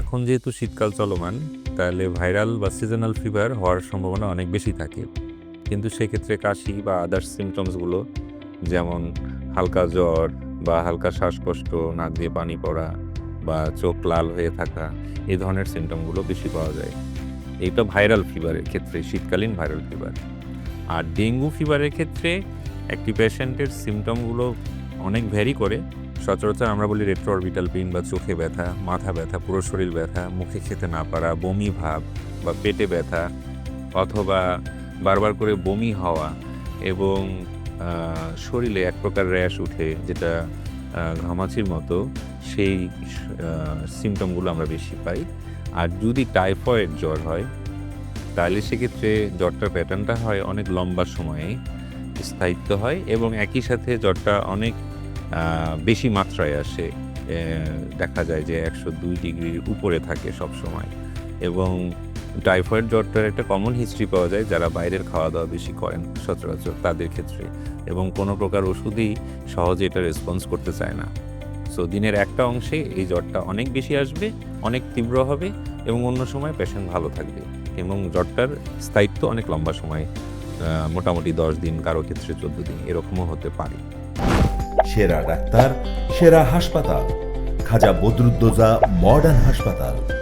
এখন যেহেতু শীতকাল চলমান, তাহলে ভাইরাল বা সিজনাল ফিভার হওয়ার সম্ভাবনা অনেক বেশি থাকে। কিন্তু সেক্ষেত্রে কাশি বা আদার্স সিমটমসগুলো যেমন হালকা জ্বর বা হালকা শ্বাসকষ্ট, নাক দিয়ে পানি পড়া বা চোখ লাল হয়ে থাকা, এই ধরনের সিমটমগুলো বেশি পাওয়া যায়। এইটা ভাইরাল ফিভারের ক্ষেত্রে, শীতকালীন ভাইরাল ফিভার আর ডেঙ্গু ফিভারের ক্ষেত্রে, একটি পেশেন্টের সিমটমগুলো অনেক ভ্যারি করে। সচরাচর আমরা বলি রেট্রোঅরবিটাল পেইন বা চোখে ব্যথা, মাথা ব্যথা, পুরো শরীর ব্যথা, মুখে খেতে না পারা, বমি ভাব বা পেটে ব্যথা অথবা বারবার করে বমি হওয়া এবং শরীরে এক প্রকার র্যাশ উঠে যেটা ঘামাচির মতো, সেই সিমটমগুলো আমরা বেশি পাই। আর যদি টাইফয়েড জ্বর হয়, তাহলে সেক্ষেত্রে জ্বরটার প্যাটার্নটা হয় অনেক লম্বা সময়ে স্থায়িত্ব হয় এবং একই সাথে জ্বরটা অনেক বেশি মাত্রায় আসে দেখা যায় যে একশো দুই ডিগ্রির উপরে থাকে সব সময়। এবং টাইফয়েড জ্বরটার একটা কমন হিস্ট্রি পাওয়া যায়, যারা বাইরের খাওয়া দাওয়া বেশি করেন সচরাচর তাদের ক্ষেত্রে। এবং কোনো প্রকার ওষুধই সহজে এটা রেসপন্স করতে চায় না। সো দিনের একটা অংশে এই জ্বরটা অনেক বেশি আসবে, অনেক তীব্র হবে এবং অন্য সময় পেশেন্ট ভালো থাকবে। এবং জ্বরটার স্থায়িত্ব অনেক লম্বা সময় মোটামুটি দশ দিন, কারও ক্ষেত্রে চোদ্দ দিন, এরকমও হতে পারে। সেরা ডাক্তার সেরা হাসপাতাল। খাজা বদরুদ্দোজা মডার্ন হাসপাতাল।